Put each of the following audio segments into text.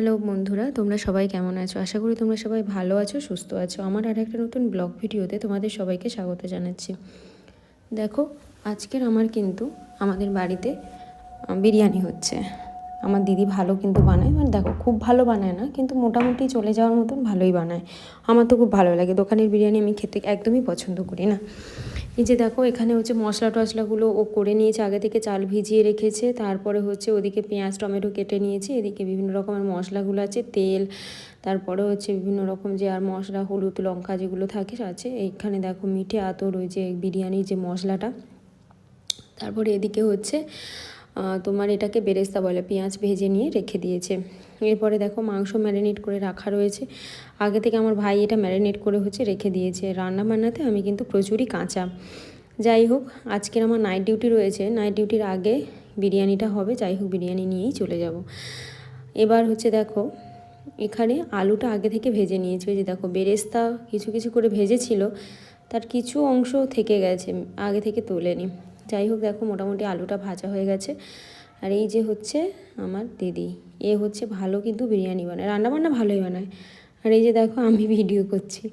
Hello বন্ধুরা, তোমরা সবাই কেমন আছো? আশা করি তোমরা সবাই ভালো আছো, সুস্থ আছো। আমার আর একটা নতুন ব্লগ ভিডিওতে তোমাদের সবাইকে স্বাগত জানাচ্ছি। দেখো, আজকের আমার কিন্তু আমাদের বাড়িতে বিরিয়ানি হচ্ছে। আমার দিদি ভালো কিন্তু বানায় মানে দেখো, খুব ভালো বানায় না, কিন্তু মোটামুটি চলে যাওয়ার মতন ভালোই বানায়। আমার তো খুব ভালো লাগে, দোকানের বিরিয়ানি আমি খেতে একদমই পছন্দ করি না। এই যে দেখো, এখানে হচ্ছে মশলা টশলাগুলো ও করে নিয়েছে, আগে থেকে চাল ভিজিয়ে রেখেছে, তারপরে হচ্ছে ওদিকে পেঁয়াজ, টমেটো কেটে নিয়েছে, এদিকে বিভিন্ন রকমের মশলাগুলো আছে, তেল, তারপরে হচ্ছে বিভিন্ন রকম যে আর মশলা, হলুদ, লঙ্কা যেগুলো থাকে, আছে, এইখানে দেখো মিঠে আতর, ওই যে বিরিয়ানির যে মশলাটা, তারপরে এদিকে হচ্ছে তোমার এটাকে বেরেস্তা বলে, পেঁয়াজ ভেজে নিয়ে রেখে দিয়েছে। এরপরে দেখো মাংস ম্যারিনেট করে রাখা রয়েছে। আগে থেকে আমার ভাই এটা ম্যারিনেট করে হচ্ছে রেখে দিয়েছে। রান্না বান্নাতে আমি কিন্তু প্রচুরই কাঁচা। যাই হোক, আজকের আমার নাইট ডিউটি রয়েছে। নাইট ডিউটির আগে বিরিয়ানিটা হবে। যাই হোক, বিরিয়ানি নিয়েই চলে যাব। এবার হচ্ছে দেখো, এখানে আলুটা আগে থেকে ভেজে নিয়েছি। যে দেখো, বেরেস্তা কিছু কিছু করে ভেজেছিল। তার কিছু অংশ থেকে গেছে, আগে থেকে তোলেনি। যাই হোক দেখো মোটামুটি আলুটা ভাজা হয়ে গেছে। আর এই যে হচ্ছে আমার দিদি, এ হচ্ছে ভালো কিন্তু বিরিয়ানি বানায়, রান্নাবান্না ভালোই বানায়। আর এই যে দেখো আমি ভিডিও করছি।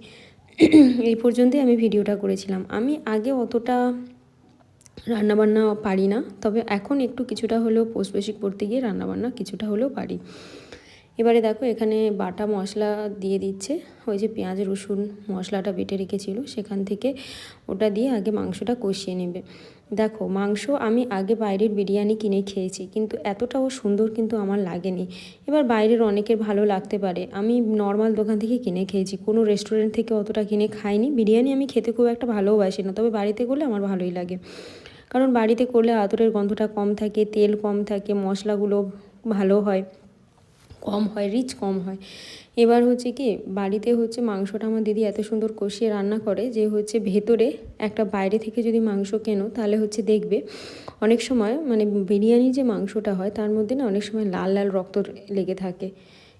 এই পর্যন্তই আমি ভিডিওটা করেছিলাম। আমি আগে অতটা রান্নাবান্না পারি না, তবে এখন একটু কিছুটা হলেও পোস্ট বেসিক পড়তে গিয়ে রান্নাবান্না কিছুটা হলেও পারি। এবারে দেখো এখানে বাটা মশলা দিয়ে দিচ্ছে, ওই যে পেঁয়াজ, রসুন মশলাটা বেটে রেখেছিল, সেখান থেকে ওটা দিয়ে আগে মাংসটা কষিয়ে নেবে। দেখো, মাংস আমি আগে বাইরের বিরিয়ানি কিনে খেয়েছি, কিন্তু এতটাও সুন্দর কিন্তু আমার লাগেনি। এবার বাইরের অনেকের ভালো লাগতে পারে। আমি নর্মাল দোকান থেকে কিনে খেয়েছি, কোনো রেস্টুরেন্ট থেকে অতটা কিনে খাইনি। বিরিয়ানি আমি খেতে খুব একটা ভালোবাসি না, তবে বাড়িতে করলে আমার ভালোই লাগে। কারণ বাড়িতে করলে আতরের গন্ধটা কম থাকে, তেল কম থাকে, মশলাগুলো ভালো হয়। কম হয় রিচ কম হয়। এবার হচ্ছে কি, বাড়িতে হচ্ছে মাংসটা আমার দিদি এত সুন্দর কষিয়ে রান্না করে যে হচ্ছে ভেতরে একটা বাইরে থেকে যদি মাংস কেনো, তাহলে হচ্ছে দেখবে অনেক সময় মানে বিরিয়ানি যে মাংসটা হয়, তার মধ্যে না অনেক সময় লাল লাল রক্ত লেগে থাকে।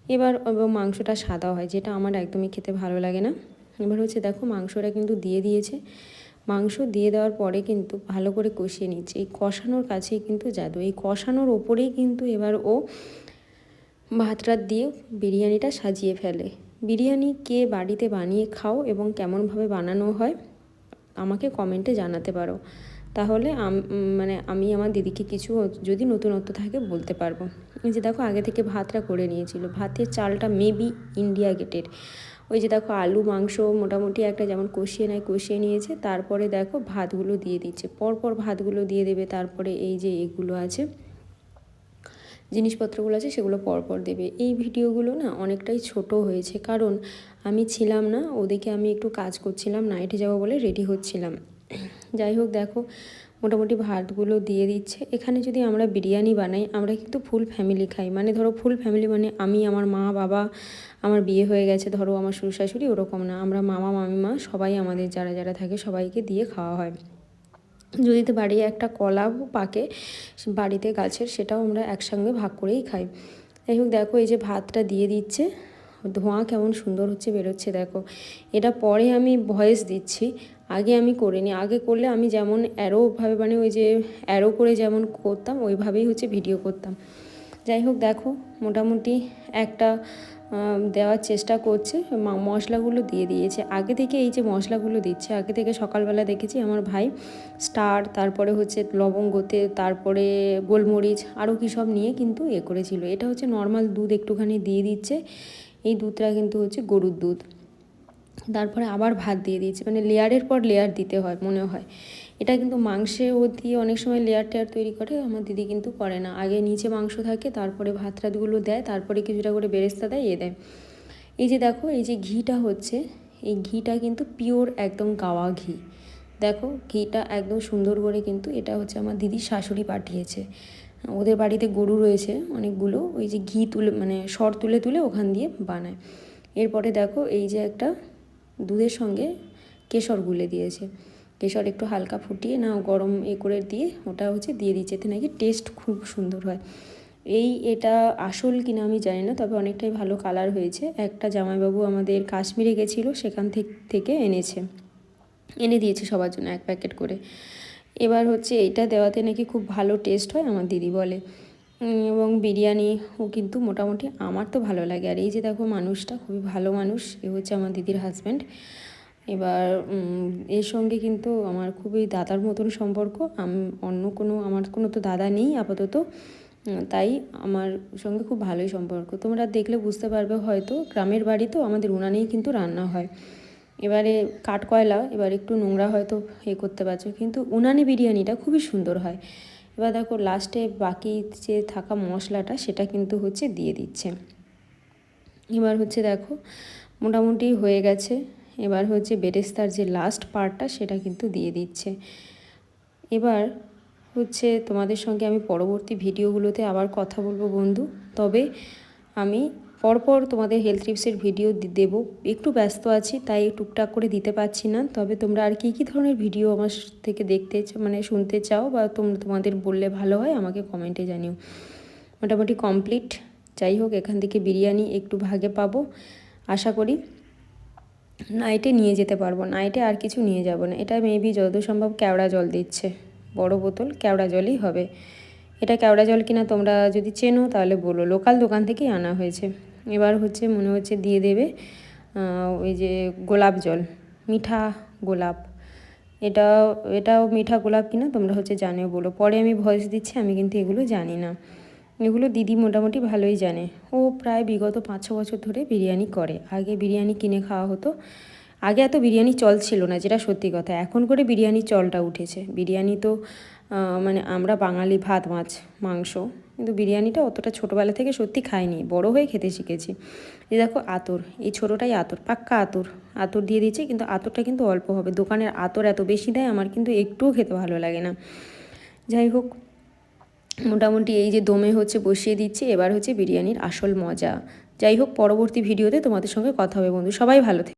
এবার এবং মাংসটা সাদা হয়, যেটা আমার একদমই খেতে ভালো লাগে না। এবার হচ্ছে দেখো মাংসটা কিন্তু দিয়ে দিয়েছে। মাংস দিয়ে দেওয়ার পরে কিন্তু ভালো করে কষিয়ে নিচ্ছে। এই কষানোর কাছেই কিন্তু জাদু। এই কষানোর ওপরেই কিন্তু এবার ও ভাত টাত দিয়ে বিরিয়ানিটা সাজিয়ে ফেলে। বিরিয়ানি কে বাড়িতে বানিয়ে খাও এবং কেমনভাবে বানানো হয়, আমাকে কমেন্টে জানাতে পারো। তাহলে মানে আমি আমার দিদিকে কিছু যদি নতুনত্ব থাকে বলতে পারব। যে দেখো আগে থেকে ভাতটা করে নিয়েছিল। ভাতের চালটা মেবি ইন্ডিয়া গেটের ওই যে দেখো আলু, মাংস মোটামুটি একটা যেমন কষিয়ে নেয়, কষিয়ে নিয়েছে। তারপরে দেখো ভাতগুলো দিয়ে দিচ্ছে। পরপর ভাতগুলো দিয়ে দেবে। তারপরে এই যে এগুলো আছে। জিনিসপত্রগুলো আছে সেগুলো পরপর দেবে। এই ভিডিওগুলো না অনেকটাই ছোট হয়েছে। কারণ আমি ছিলাম না, ওদিকে আমি একটু কাজ করছিলাম নাইটে যাব বলে রেডি হচ্ছিলাম। যাই হোক দেখো, মোটামুটি ভাতগুলো দিয়ে দিচ্ছে। এখানে যদি আমরা বিরিয়ানি বানাই, আমরা কিন্তু ফুল ফ্যামিলি খাই। মানে ধরো ফুল ফ্যামিলি মানে আমি, আমার মা, বাবা, আমার বিয়ে হয়ে গেছে, ধরো আমার শ্বশুর শাশুড়ি ওরকম না। আমরা মামা, মামিমা সবাই আমাদের, যারা যারা থাকে সবাইকে দিয়ে খাওয়া হয়। যদি বাড়ি একটা কলা পাকে বাড়িতে গাছের, সেটাও আমরা একসঙ্গে ভাগ করেই খাই। যাই হোক, দেখো এই যে ভাতটা দিয়ে দিচ্ছে। ধোঁয়া কেমন সুন্দর হচ্ছে, বেরোচ্ছে, দেখো। এটা পরে আমি ভয়েস দিচ্ছি। আগে আমি করিনি। আগে করলে আমি যেমন অ্যারোভাবে মানে ওই যে অ্যারো করে যেমন করতাম, ওইভাবেই হচ্ছে ভিডিও করতাম। যাই হোক দেখো, মোটামুটি একটা দেওয়ার চেষ্টা করছে। মশলাগুলো দিয়ে দিয়েছে। আগে থেকে এই যে মশলাগুলো দিচ্ছে, আগে থেকে সকালবেলা দেখেছি আমার ভাই স্টার, তারপরে হচ্ছে লবঙ্গতে, তারপরে গোলমরিচ আরও কী সব নিয়ে কিন্তু এ করেছিল। এটা হচ্ছে নর্মাল দুধ একটুখানি দিয়ে দিচ্ছে। এই দুধটা কিন্তু হচ্ছে গরুর দুধ। তারপরে আবার ভাত দিয়ে দিয়েছে। মানে লেয়ারের পর লেয়ার দিতে হয়, মনে হয়। এটা কিন্তু মাংসে ও দিয়ে অনেক সময় লেয়ার টেয়ার তৈরি করে, আমার দিদি কিন্তু করে না। আগে নিচে মাংস থাকে, তারপরে ভাত রাতগুলো দেয়, তারপরে কিছুটা করে বেরেস্তা দেয়, এ দেয়। এই যে দেখো, এই যে ঘিটা হচ্ছে, এই ঘিটা কিন্তু পিওর একদম গাওয়া ঘি। দেখো, ঘিটা একদম সুন্দর করে কিন্তু এটা হচ্ছে আমার দিদির শাশুড়ি পাঠিয়েছে। ওদের বাড়িতে গরু রয়েছে অনেকগুলো, ওই যে ঘি তুলে মানে সর তুলে তুলে ওখান দিয়ে বানায়। এরপরে দেখো, এই যে একটা দুধের সঙ্গে কেশর গুলে দিয়েছে। কেশর একটু হালকা ফুটিয়ে, না গরম এ করে দিয়ে ওটা হচ্ছে দিয়ে দিচ্ছে। এতে নাকি টেস্ট খুব সুন্দর হয়। এই এটা আসল কিনা আমি জানি না, তবে অনেকটাই ভালো কালার হয়েছে। একটা জামাইবাবু আমাদের কাশ্মীরে গেছিল, সেখান থেকে এনেছে। এনে দিয়েছে সবার জন্য এক প্যাকেট করে। এবার হচ্ছে এটা দেওয়াতে নাকি খুব ভালো টেস্ট হয়, আমার দিদি বলে। এবং বিরিয়ানিও কিন্তু মোটামুটি আমার তো ভালো লাগে। আর এই যে দেখো মানুষটা, খুবই ভালো মানুষ, এ হচ্ছে আমার দিদির হাজব্যান্ড এবার এর সঙ্গে কিন্তু আমার খুবই দাদার মতন সম্পর্ক। অন্য কোনো, আমার কোনো তো দাদা নেই আপাতত। তাই আমার সঙ্গে খুব ভালোই সম্পর্ক। তোমরা দেখলে বুঝতে পারবে হয়তো, গ্রামের বাড়ি তো আমাদের উনানেই কিন্তু রান্না হয়। এবারে কাঠ কয়লা এবার একটু নোংরা হয়তো এ করতে পারছ, কিন্তু উনানি বিরিয়ানিটা খুবই সুন্দর হয়। এবার দেখো, লাস্টে বাকি যে থাকা মশলাটা, সেটা কিন্তু হচ্ছে দিয়ে দিচ্ছে। এবার হচ্ছে দেখো, মোটামুটি হয়ে গেছে। এবার হচ্ছে বেরেস্তার যে লাস্ট পার্টটা সেটা কিন্তু দিয়ে দিচ্ছে। এবার হচ্ছে তোমাদের সঙ্গে আমি পরবর্তী ভিডিওগুলোতে আবার কথা বলব বন্ধু। তবে আমি পরপর তোমাদের হেলথ টিপসের ভিডিও দেব। একটু ব্যস্ত আছি, তাই টুকটাক করে দিতে পারছি না। তবে তোমরা আর কী কী ধরনের ভিডিও আমার থেকে দেখতে মানে শুনতে চাও বা তোমরা তোমাদের বললে ভালো হয়, আমাকে কমেন্টে জানিও। মোটামুটি কমপ্লিট যাই হোক, এখান থেকে বিরিয়ানি একটু ভাগে পাবো। আশা করি নাইটে নিয়ে যেতে পারব। নাইটে আর কিছু নিয়ে যাব না। এটা মেবি যত সম্ভব কেওড়া জল দিচ্ছে। বড় বোতল, কেওড়া জলই হবে। এটা কেওড়া জল কিনা তোমরা যদি চেনো তাহলে বলো। লোকাল দোকান থেকেই আনা হয়েছে। এবার হচ্ছে মনে হচ্ছে দিয়ে দেবে ওই যে গোলাপ জল, মিঠা গোলাপ। এটা, এটাও মিঠা গোলাপ কিনা তোমরা হচ্ছে জানিও, বলো। পরে আমি ভয়েস দিচ্ছি, আমি কিন্তু এগুলো জানি না। এগুলো দিদি মোটামুটি ভালোই জানে। ও প্রায় বিগত পাঁচ ছ বছর ধরে বিরিয়ানি করে। আগে বিরিয়ানি কিনে খাওয়া হতো। আগে এত বিরিয়ানি চল ছিল না, যেটা সত্যি কথা। এখন করে বিরিয়ানি চলটা উঠেছে। বিরিয়ানি তো মানে আমরা বাঙালি ভাত, মাছ, মাংস, কিন্তু বিরিয়ানিটা অতটা ছোটোবেলা থেকে সত্যি খাইনি। বড় হয়ে খেতে শিখেছি। এই দেখো আতর। এই ছোটোটাই আতর। পাক্কা আতর। আতর দিয়ে দিয়েছে, কিন্তু আতরটা কিন্তু অল্প হবে। দোকানের আতর এত বেশি দেয়, আমার কিন্তু একটুও খেতে ভালো লাগে না। যাই হোক মোটামুটি এই যে দমে হচ্ছে বসিয়ে দিচ্ছে, এবার হচ্ছে বিরিয়ানির আসল মজা। যাই হোক, পরবর্তী ভিডিওতে তোমাদের সঙ্গে কথা হবে বন্ধু, সবাই ভালো থেকো।